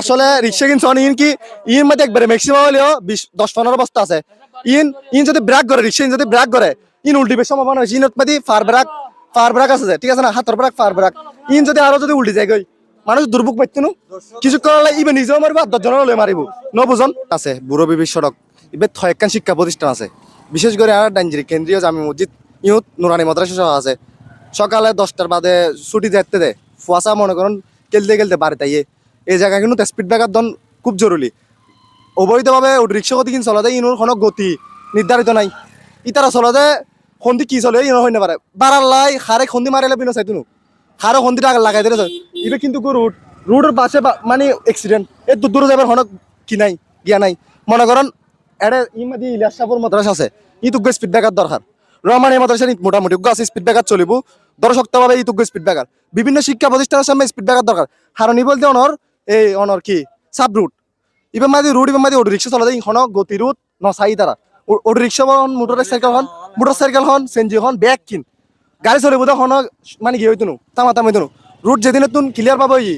আসলে রিক্সা কিনছ ইন কি, ইন মধ্যে একবারে ম্যাক্সিমাম হলেও বিশ, দশ, পনেরো বস্তা আছে। ইন ইন যদি ব্রেক করে, রিক্সা ইন যদি ব্রেক করে, ইন উল্টিবে সম্ভাবনা হয়েছে ইনত মধ্যে ফার ব্রেক ফার ব্রেক আছে ঠিক আছে না? হাতের ব্রেক ফার ব্রেক ইন যদি আরও যদি উল্টি যায় গই মানুষ দুর্ভোগ পাইতো না? কিছু করলে ইবে নিজেও মারিব, আর দশজনের লই মারিব। ন বুঝন আছে বুড়ো বিবি সড়ক ইবে থয়েকান শিক্ষা প্রতিষ্ঠান আছে। বিশেষ করে আর ডাঞ্জিরি কেন্দ্রীয় জামি মসজিদ ইউত নুরানি মাদ্রাসা সহ আছে। সকালে দশটার বাদে ছুটি দেখতে দে। ফুয়াশা মনে করেন, খেলতে খেলতে বাড়ি তাইয়ে এই জায়গা কিন্তু স্পিড ব্রেকার দন খুব জরুরি। অবৈধভাবে রিক্সা গতি কিন চলাতে ইনোর কোনো গতি নির্ধারিত নাই। ইতারা চলাতে সন্ধি কি চলে ইনো হইতে পারে বারার লাই হারে সন্ধি মারিলে বিনো চাইতো হারে সন্ধি টাকা লাগাই দিলে ইবে কিন্তু রুট রুটের পাশে মানে এক্সিডেন্ট এ দূর দূরে যাবার হনক কি নাই গিয়া নাই। মনে করেন এড়ে ইমাদি ইলিয়াসাপুর মাদ্রাসা আছে। ই তুগ্য স্পিড ব্রেকার দরকার রহমানি মাদ্রাসা মোটামুটি। আছে স্পিড ব্রেকার চলিব। দর্শক্তভাবে ই তুগ্য স্পিড ব্রেকার বিভিন্ন শিক্ষা প্রতিষ্ঠানের সামনে স্পিড ব্রেকার দরকার হারনি বলতে অনর এই অনর কি? সাব রুট ইবে মাদি রুট ইবে মাদি অটো রিক্সা চলাতে ইখন গতি রুট নচাই তারা অটো রিক্সা হন মোটর সাইকেল হন মোটর সাইকেল হন সেনজি হন ব্যাগ কিন গাড়ি চলিব হন মানে কি হইতো তামা তাম হইতো রুট যেদিন তুন ক্লিয়ার পাবো ই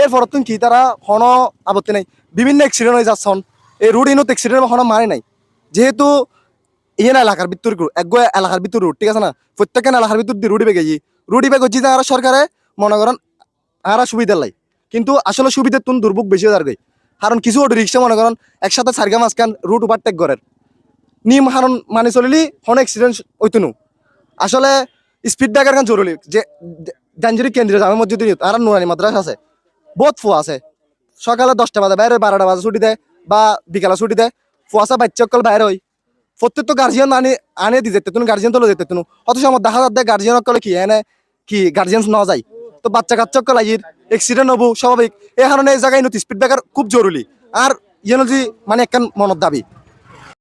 এর ফরত তুন কি তারা হন আপত্তি নাই। বিভিন্ন এক্সিডেন্ট হয়ে যাচ্ছন এই রুট ইনত এক্সিডেন্ট হন মানে নাই। যেহেতু ইয়ে না এলাকার ভিতর এক এলাকার ভিতর রুট ঠিক আছে না? প্রত্যেকের এলাকার ভিতর রুটি বেগে রুটি বেগে যে আর সরকারে মনে করেন আর সুবিধা লাই কিন্তু আসলে সুবিধা তুন দুর্ভোগ বেশি যাবে কারণ কিছু অটো রিক্সা, মনে করেন, একসাথে সারগা মাঝখান রুট ওভারটেক করেন নিম হারণ মানে চলিলি, হন এক্সিডেন্ট হইতো নু আসলে স্পিড ব্রেকার কান জরুরি। যে ডাঞ্জুরি কেন্দ্রীয় জামে মসজিদ আর নুরানি মাদ্রাসা আছে। বহুত ফুয়া আছে। সকালে দশটা বাজে, বাইরে বারোটা বাজে ছুটি দেয় বা বিকালে ছুটি দেয়। ফুয়াশা বাচ্চা অকল বাইরে হয় প্রত্যেক তো গার্জিয়ান আনে আনে দি যেতে তুমি গার্জিয়ান তো যেতে তুমি অথচ আমার দেখা যাচ্ছে গার্জিয়ান অকলে কি এনে, কি গার্জিয়ান ন যায়। তো বাচ্চা কাচ্চা লাগির এক্সিডেন্ট হব, স্বাভাবিক। এই কারণে এই জায়গায় স্পিড ব্রেকার খুব জরুরি। আর ইয়ে মানে একখান মনত দাবি